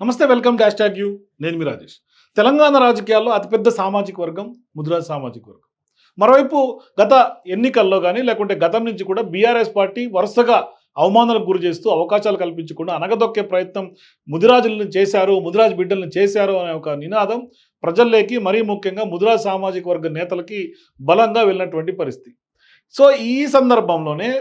నమస్తే welcome dash tag you. నేను మీ రాజేష్. తెలంగాణ రాజకీయాల్లో అతిపెద్ద సామాజిక వర్గం ముదిరాజ్ సామాజిక వర్గం. మరోవైపు గత ఎన్నికల్లో కానీ లేకుంటే గతం నుంచి కూడా బీఆర్ఎస్ పార్టీ వరుసగా అవమానాలకు గురి చేస్తూ అవకాశాలు కల్పించకుండా అనగదొక్కే ప్రయత్నం ముదిరాజులను చేశారు ముదిరాజ్ బిడ్డలను చేశారు అనే ఒక నినాదం ప్రజల్లోకి మరీ ముఖ్యంగా ముదిరాజ్ సామాజిక వర్గ నేతలకి బలంగా వెళ్ళినటువంటి పరిస్థితి. సో ఈ సందర్భంలోనే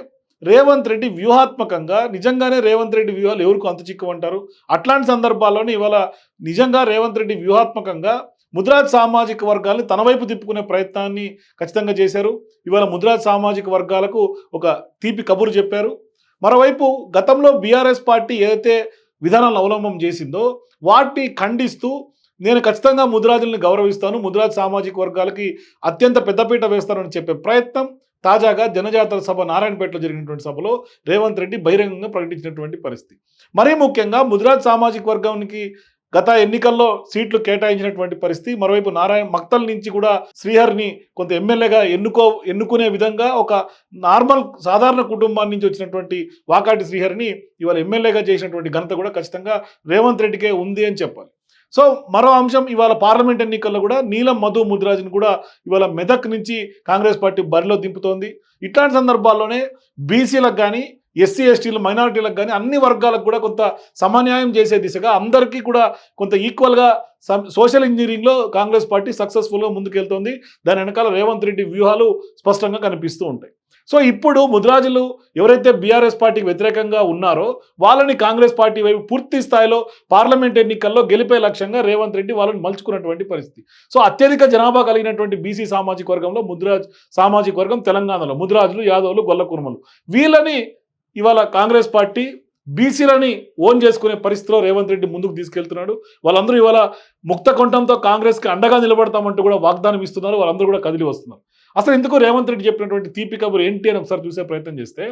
రేవంత్ రెడ్డి వ్యూహాత్మకంగా నిజంగానే రేవంత్ రెడ్డి వ్యూహాలు ఎవరికి అంత చిక్కుమంటారు? అట్లాంటి సందర్భాల్లోనే ఇవాళ నిజంగా రేవంత్ రెడ్డి వ్యూహాత్మకంగా ముద్రాజ్ సామాజిక వర్గాల్ని తన వైపు తిప్పుకునే ప్రయత్నాన్ని ఖచ్చితంగా చేశారు. ఇవాళ ముద్రాజ్ సామాజిక వర్గాలకు ఒక తీపి కబురు చెప్పారు. మరోవైపు గతంలో బీఆర్ఎస్ పార్టీ ఏదైతే విధానాలను అవలంబం చేసిందో వాటిని ఖండిస్తూ నేను ఖచ్చితంగా ముద్రాజుల్ని గౌరవిస్తాను ముద్రాజ్ సామాజిక వర్గాలకి అత్యంత పెద్దపీట వేస్తానని చెప్పే ప్రయత్నం తాజాగా జనజాతర సభ నారాయణపేటలో జరిగినటువంటి సభలో రేవంత్ రెడ్డి బహిరంగంగా ప్రకటించినటువంటి పరిస్థితి. మరీ ముఖ్యంగా ముదిరాజ్ సామాజిక వర్గానికి గత ఎన్నికల్లో సీట్లు కేటాయించినటువంటి పరిస్థితి మరోవైపు నారాయణ మక్తల్ నుంచి కూడా శ్రీహరిని కొంత ఎమ్మెల్యేగా ఎన్నుకో ఎన్నుకునే విధంగా ఒక నార్మల్ సాధారణ కుటుంబాన్ని నుంచి వచ్చినటువంటి వాకాటి శ్రీహరిని ఇవాళ ఎమ్మెల్యేగా చేసినటువంటి ఘనత కూడా ఖచ్చితంగా రేవంత్ రెడ్డికే ఉంది అని చెప్పాలి. సో మరో అంశం ఇవాళ పార్లమెంట్ ఎన్నికల్లో కూడా నీలం మధు ముదిరాజుని కూడా ఇవాళ మెదక్ నుంచి కాంగ్రెస్ పార్టీ బరిలో దింపుతోంది. ఇట్లాంటి సందర్భాల్లోనే బీసీలకు కానీ ఎస్సీ ఎస్టీలు మైనారిటీలకు కానీ అన్ని వర్గాలకు కూడా కొంత సమన్యాయం చేసే దిశగా అందరికీ కూడా కొంత ఈక్వల్గా సోషల్ ఇంజనీరింగ్లో కాంగ్రెస్ పార్టీ సక్సెస్ఫుల్గా ముందుకెళ్తోంది. దాని వెనకాల రేవంత్ రెడ్డి వ్యూహాలు స్పష్టంగా కనిపిస్తూ ఉంటాయి. సో ఇప్పుడు ముద్రాజులు ఎవరైతే బీఆర్ఎస్ పార్టీకి వ్యతిరేకంగా ఉన్నారో వాళ్ళని కాంగ్రెస్ పార్టీ వైపు పూర్తి స్థాయిలో పార్లమెంట్ ఎన్నికల్లో గెలిపే లక్ష్యంగా రేవంత్ రెడ్డి వాళ్ళని మలుచుకున్నటువంటి పరిస్థితి. సో అత్యధిక జనాభా కలిగినటువంటి బీసీ సామాజిక వర్గంలో ముద్రాజ్ సామాజిక వర్గం తెలంగాణలో ముద్రాజులు యాదవులు గొల్లకుర్మలు వీళ్ళని ఇవాళ కాంగ్రెస్ పార్టీ బీసీలని ఓన్ చేసుకునే పరిస్థితిలో రేవంత్ రెడ్డి ముందుకు తీసుకెళ్తున్నాడు. వాళ్ళందరూ ఇవాళ ముక్త కొంఠంతో కాంగ్రెస్కి అండగా నిలబడతామంటూ కూడా వాగ్దానం ఇస్తున్నారు. వాళ్ళందరూ కూడా కదిలి వస్తున్నారు. అసలు ఎందుకు రేవంత్ రెడ్డి చెప్పినటువంటి తీపి కబురు ఏంటి అని ఒకసారి చూసే ప్రయత్నం చేస్తే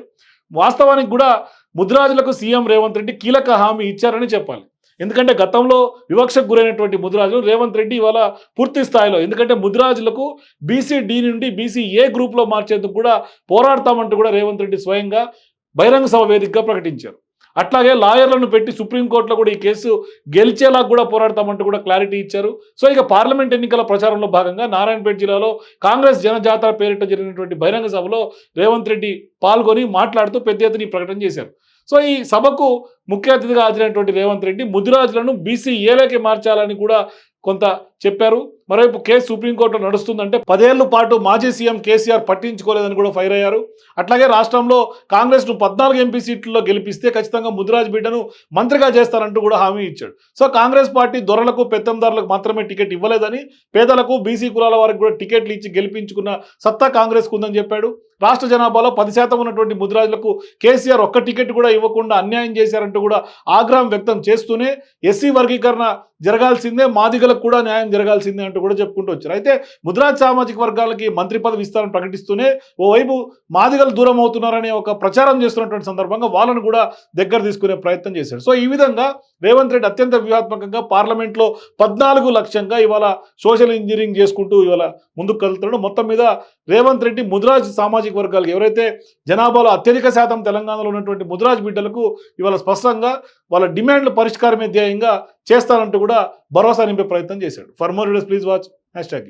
వాస్తవానికి కూడా ముద్రాజులకు సీఎం రేవంత్ రెడ్డి కీలక హామీ ఇచ్చారని చెప్పాలి. ఎందుకంటే గతంలో వివక్షకు గురైనటువంటి ముద్రాజులు రేవంత్ రెడ్డి ఇవాళ పూర్తి స్థాయిలో ఎందుకంటే ముద్రాజులకు బీసీ డి నుండి బీసీ ఏ గ్రూప్లో మార్చేందుకు కూడా పోరాడతామంటూ కూడా రేవంత్ రెడ్డి స్వయంగా బహిరంగ సభ వేదికగా ప్రకటించారు. అట్లాగే లాయర్లను పెట్టి సుప్రీంకోర్టులో కూడా ఈ కేసు గెలిచేలా కూడా పోరాడతామంటూ కూడా క్లారిటీ ఇచ్చారు. సో ఇక పార్లమెంట్ ఎన్నికల ప్రచారంలో భాగంగా నారాయణపేట జిల్లాలో కాంగ్రెస్ జనజాతర పేరిట జరిగినటువంటి బహిరంగ సభలో రేవంత్ రెడ్డి పాల్గొని మాట్లాడుతూ పెద్ద ఎత్తున ప్రకటన చేశారు. సో ఈ సభకు ముఖ్య అతిథిగా హాజరైనటువంటి రేవంత్ రెడ్డి ముదిరాజులను బీసీ ఏలోకి మార్చాలని కూడా కొంత చెప్పారు. మరోవైపు కేసు సుప్రీంకోర్టులో నడుస్తుందంటే పదేళ్ళ పాటు మాజీ సీఎం కేసీఆర్ పట్టించుకోలేదని కూడా ఫైర్ అయ్యారు. అట్లాగే రాష్ట్రంలో కాంగ్రెస్ను పద్నాలుగు ఎంపీ సీట్లలో గెలిపిస్తే ఖచ్చితంగా ముదిరాజ్ బిడ్డను మంత్రిగా చేస్తారంటూ కూడా హామీ ఇచ్చాడు. సో కాంగ్రెస్ పార్టీ దొరలకు పెత్తందారులకు మాత్రమే టికెట్ ఇవ్వలేదని పేదలకు బీసీ కులాల వారికి కూడా టికెట్లు ఇచ్చి గెలిపించుకున్న సత్తా కాంగ్రెస్కు ఉందని చెప్పాడు. రాష్ట్ర జనాభాలో పది శాతం ఉన్నటువంటి ముదిరాజులకు కేసీఆర్ ఒక్క టికెట్ కూడా ఇవ్వకుండా అన్యాయం చేశారంటూ కూడా ఆగ్రహం వ్యక్తం చేస్తూనే ఎస్సీ వర్గీకరణ జరగాల్సిందే మాదిగలకు కూడా న్యాయం జరగాల్సిందే అంటూ కూడా చెప్పుకుంటూ వచ్చారు. అయితే ముదిరాజ్ సామాజిక వర్గాలకి మంత్రి పదవి ఇస్తారని ప్రకటిస్తూనే ఓవైపు మాదిగలు దూరం అవుతున్నారనే ఒక ప్రచారం చేస్తున్నటువంటి సందర్భంగా వాళ్ళను కూడా దగ్గర తీసుకునే ప్రయత్నం చేశాడు సో ఈ విధంగా రేవంత్ రెడ్డి అత్యంత వ్యూహాత్మకంగా పార్లమెంట్లో పద్నాలుగు లక్ష్యంగా ఇవాళ సోషల్ ఇంజనీరింగ్ చేసుకుంటూ ఇవాళ ముందుకు కదులుతున్నాడు. మొత్తం మీద రేవంత్ రెడ్డి ముద్రాజ్ సామాజిక వర్గాలకు ఎవరైతే జనాభాలో అత్యధిక శాతం తెలంగాణలో ఉన్నటువంటి ముద్రాజ్ బిడ్డలకు ఇవాళ స్పష్టంగా వాళ్ళ డిమాండ్ల పరిష్కారమే ధ్యేయంగా చేస్తానంటూ కూడా భరోసా నింపే ప్రయత్నం చేశాడు. For more please watch hashtag